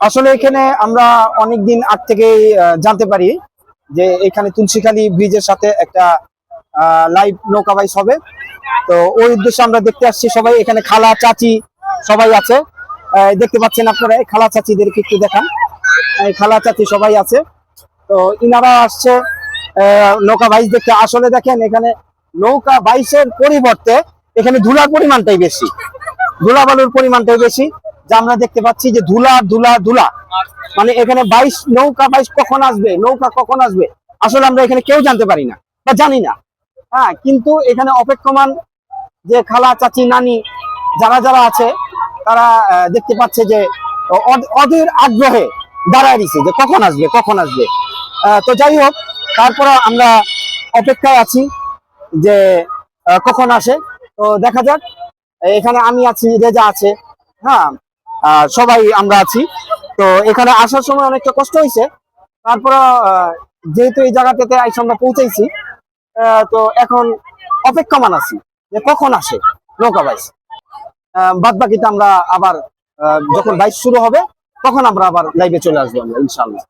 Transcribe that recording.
আসলে এখানে আমরা অনেকদিন আগ থেকেই জানতে পারি যে এখানে তুলসীখালী ব্রিজের সাথে একটা লাইভ নৌকা বাইস হবে। তো ওই উদ্দেশ্যে আমরা দেখতে আসছি সবাই। এখানে খালা চাচি সবাই আছে। দেখতে পাচ্ছেন আপনারা, এই খালা চাচিদেরকে একটু দেখান। এই খালা চাচি সবাই আছে। তো ইনারা আসছে নৌকা বাইস দেখতে। আসলে দেখেন, এখানে নৌকা বাইসের পরিবর্তে এখানে ধুলার পরিমাণটাই বেশি। ধুলা বালুর পরিমাণটাই বেশি। যা আমরা দেখতে পাচ্ছি যে ধুলা ধুলা ধুলা। মানে এখানে বাইশ নৌকা, বাইশ কখন আসবে? নৌকা কখন আসবে? আসলে আমরা এখানে কেউ জানতে পারি না বা জানি না। হ্যাঁ কিন্তু এখানে অপেক্ষমান যে খালা, চাচি, নানি যারা যারা আছে, তারা দেখতে পাচ্ছে যে অধ- অধীর আগ্রহে দাঁড়ায় দিছে যে কখন আসবে কখন আসবে। তো যাই হোক, তারপরে আমরা অপেক্ষায় আছি যে কখন আসে। তো দেখা যাক, এখানে আমি আছি, রেজা আছে। হ্যাঁ সবাই আমরা আছি। তো এখানে আসার সময় অনেকটা কষ্ট হয়েছে। তারপর যেহেতু এই জায়গাটাতে আইসে আমরা পৌঁছাইছি তো এখন অপেক্ষমান আছি যে কখন আসে নৌকা বাইস। বাদ বাকিটা আমরা আবার যখন বাইস শুরু হবে, তখন আমরা আবার লাইভে চলে আসব আমরা ইনশাল্লাহ